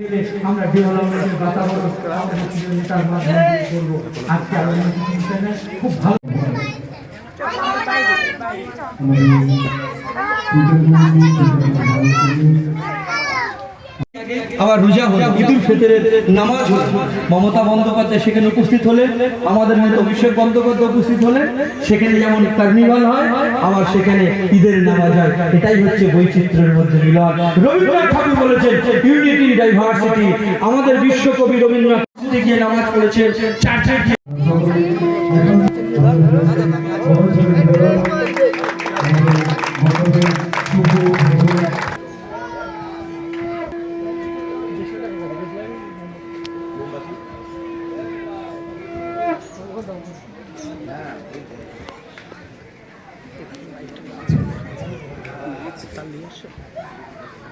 আমরা ডেভেলপমেন্টের বাতাবরণ নেতার মাধ্যমে করব। আজকে আলোচনা কিছু বিষয় না, খুব ভালো। আবার রোজা হলো। ঈদুল ফিতরের নামাজ হলো। মমতা বন্দ্যোপাধ্যায় সেখানে উপস্থিত হলে আমাদের মতো অভিষেক বন্দ্যোপাধ্যায় উপস্থিত হলে সেখানে যেমন কার্নিভাল হয়, আবার সেখানে ঈদের নামাজ হয়। এটাই হচ্ছে বৈচিত্র্যের মধ্যে মিলন। রবীন্দ্রনাথ ঠাকুর বলেছেন ইউনিটি ডাইভার্সিটি আমাদের বিশ্বকবি রবীন্দ্রনাথ গিয়ে নামাজ পড়েছেন, চার্চে গিয়ে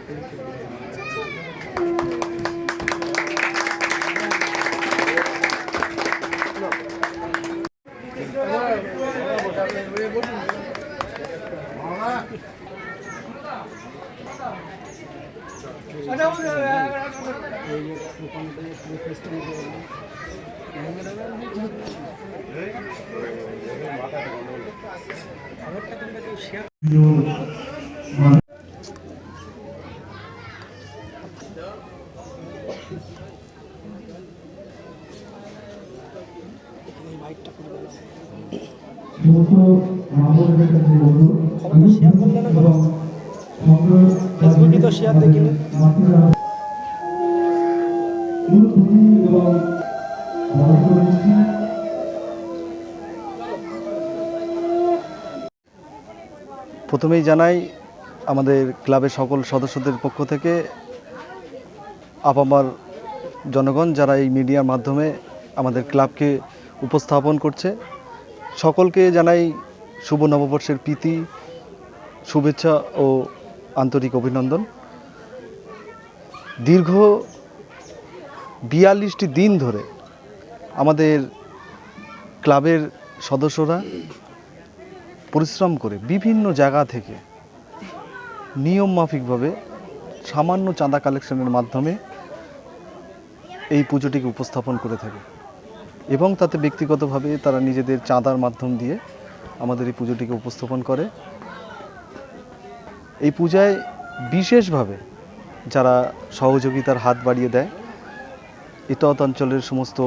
সমস্ত আমাদের কাছে বলব এবং প্রথমেই জানাই আমাদের ক্লাবের সকল সদস্যদের পক্ষ থেকে, আপামার জনগণ যারা এই মিডিয়ার মাধ্যমে আমাদের ক্লাবকে উপস্থাপন করছে, সকলকে জানাই শুভ নববর্ষের প্রীতি, শুভেচ্ছা ও আন্তরিক অভিনন্দন। দীর্ঘ বিয়াল্লিশটি দিন ধরে আমাদের ক্লাবের সদস্যরা পরিশ্রম করে বিভিন্ন জায়গা থেকে নিয়ম মাফিকভাবে সামান্য চাঁদা কালেকশনের মাধ্যমে এই পুজোটিকে উপস্থাপন করে থাকে এবং তাতে ব্যক্তিগতভাবে তারা নিজেদের চাঁদার মাধ্যম দিয়ে আমাদের এই পুজোটিকে উপস্থাপন করে। এই পূজায় বিশেষভাবে যারা সহযোগিতার হাত বাড়িয়ে দেয় ইতত অঞ্চলের সমস্ত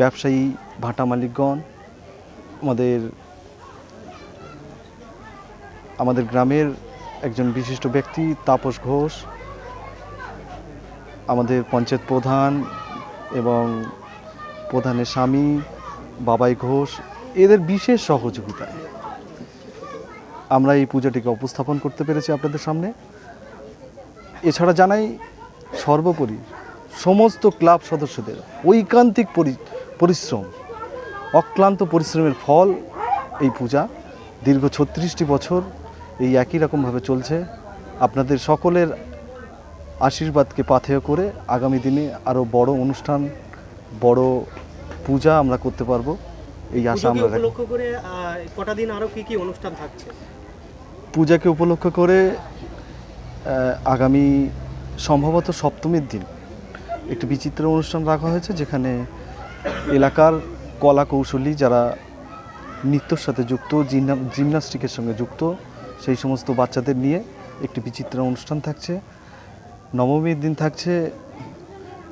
ব্যবসায়ী, ভাটা মালিকগণ, আমাদের আমাদের গ্রামের একজন বিশিষ্ট ব্যক্তি, তাপস ঘোষ, আমাদের পঞ্চায়েত প্রধান এবং প্রধানের স্বামী, বাবাই ঘোষ এদের বিশেষ সহযোগিতায়। আমরা এই পূজাটিকে উপস্থাপন করতে পেরেছি আপনাদের সামনে। এছাড়া জানাই সর্বোপরি সমস্ত ক্লাব সদস্যদের ঐকান্তিক পরিশ্রম, অক্লান্ত পরিশ্রমের ফল এই পূজা। দীর্ঘ ছত্রিশটি বছর এই একই রকমভাবে চলছে। আপনাদের সকলের আশীর্বাদকে পাথেয় করে আগামী দিনে আরও বড় অনুষ্ঠান, বড় পূজা আমরা করতে পারব। এই আশা আমরা রাখি। উপলক্ষ করে কটা দিন আরও কি কি অনুষ্ঠান থাকছে? পূজাকে উপলক্ষ করে আগামী সম্ভবত সপ্তমীর দিন একটি বিচিত্র অনুষ্ঠান রাখা হয়েছে যেখানে এলাকার কলা কৌশলী যারা নৃত্যর সাথে যুক্ত জিমনা- জিমনাস্টিকের সঙ্গে যুক্ত সেই সমস্ত বাচ্চাদের নিয়ে একটি বিচিত্র অনুষ্ঠান থাকছে। নবমীর দিন থাকছে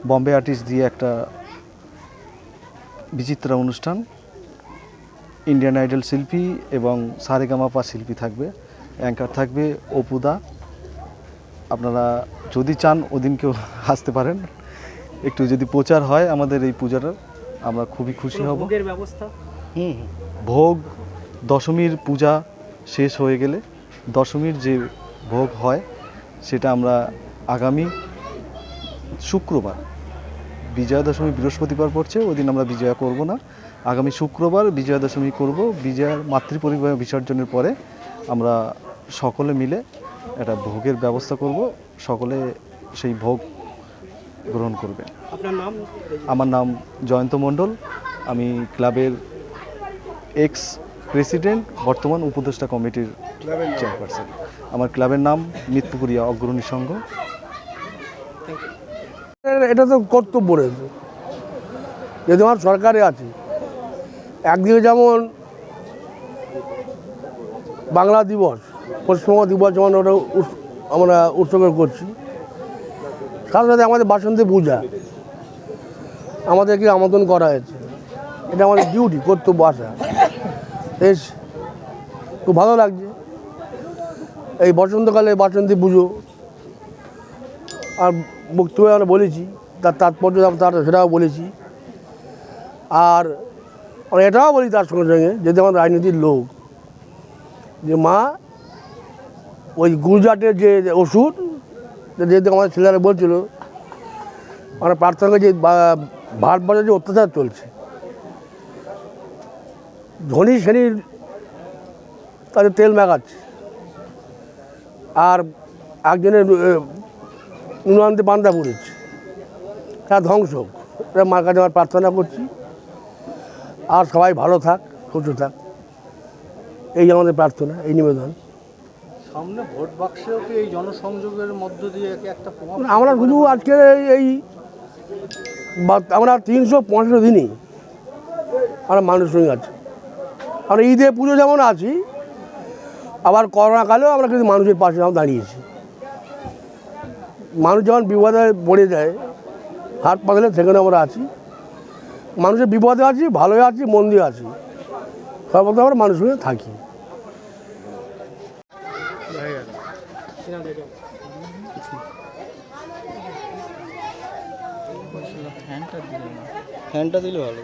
বম্বে আর্টিস্ট দিয়ে একটা বিচিত্র অনুষ্ঠান। ইন্ডিয়ান আইডল শিল্পী এবং সারেগামাপা শিল্পী থাকবে অ্যাঙ্কার থাকবে অপুদা আপনারা যদি চান ওদিনকেও আসতে পারেন। একটু যদি প্রচার হয় আমাদের এই পূজাটার আমরা খুবই খুশি হব। ব্যবস্থা? হুম ভোগ দশমীর পূজা শেষ হয়ে গেলে দশমীর যে ভোগ হয় সেটা আমরা আগামী শুক্রবার বিজয়া দশমী বৃহস্পতিবার পড়ছে ওই দিন আমরা বিজয়া করব না। আগামী শুক্রবার বিজয়া দশমী করব। বিজয়ার মাতৃপরিবার বিসর্জনের পরে আমরা সকলে মিলে একটা ভোগের ব্যবস্থা করব। সকলে সেই ভোগ গ্রহণ করবে আপনার নাম? আমার নাম জয়ন্ত মণ্ডল। আমি ক্লাবের এক্স প্রেসিডেন্ট বর্তমান উপদেষ্টা কমিটির চেয়ারপারসন। আমার ক্লাবের নাম মিতপুকুরিয়া অগ্রণী সংঘ। এটা তো কর্তব্য রয়েছে যেহেতু আমার সরকারে আছে একদিকে যেমন বাংলা দিবস, পশ্চিমবঙ্গ দিবস যেমন ওটা আমরা উৎসর্গ করছি, সাথে সাথে আমাদের বাসন্তী পূজা, আমাদেরকে আমন্ত্রণ করা হয়েছে। এটা আমাদের ডিউটি কর্তব্য আসা। বেশ, খুব ভালো লাগছে। এই বসন্তকালে বাসন্তী পুজো, আর বক্তব্যে আমরা বলেছি, তার তাৎপর্য তার সেটাও বলেছি। আর আমরা এটাও বলি তার সঙ্গে সঙ্গে যদি আমার রাজনীতির লোক যে মা ওই গুজরাটের যে ওষুধ যেহেতু আমাদের ছেলেরা বলছিল আমরা প্রার্থনা যে বা- ভারতবর্ষে যে অত্যাচার চলছে ধনী শ্রেণির তাদের তেল মাখাচ্ছে আর একজনের নুনান্তে পান্তা পড়েছে তারা ধ্বংস হোক মার কাছে আমার প্রার্থনা করছি আর সবাই ভালো থাক সুস্থ থাক। এই আমাদের প্রার্থনা এই নিবেদন। সামনে ভোট বাক্সেও কি এই জনসংযোগের মধ্য দিয়ে একটা আমরা শুধু আজকে এই- আমরা তিনশো পঁয়ষট্টি দিনই আমরা মানুষের সঙ্গে আছি আমরা ঈদে পুজো যেমন আছি আবার করোনা কালেও আমরা কিন্তু মানুষের পাশে আমরা দাঁড়িয়েছি। মানুষ যখন বিপদে পড়ে যায় হাত পাতলে সেখানে আমরা আছি। মানুষের বিপদে আছি, ভালোই আছি, মন্দি আছি। সর্বদা আমরা মানুষ হয়ে থাকি। ফ্যানটা দিলে ভালো।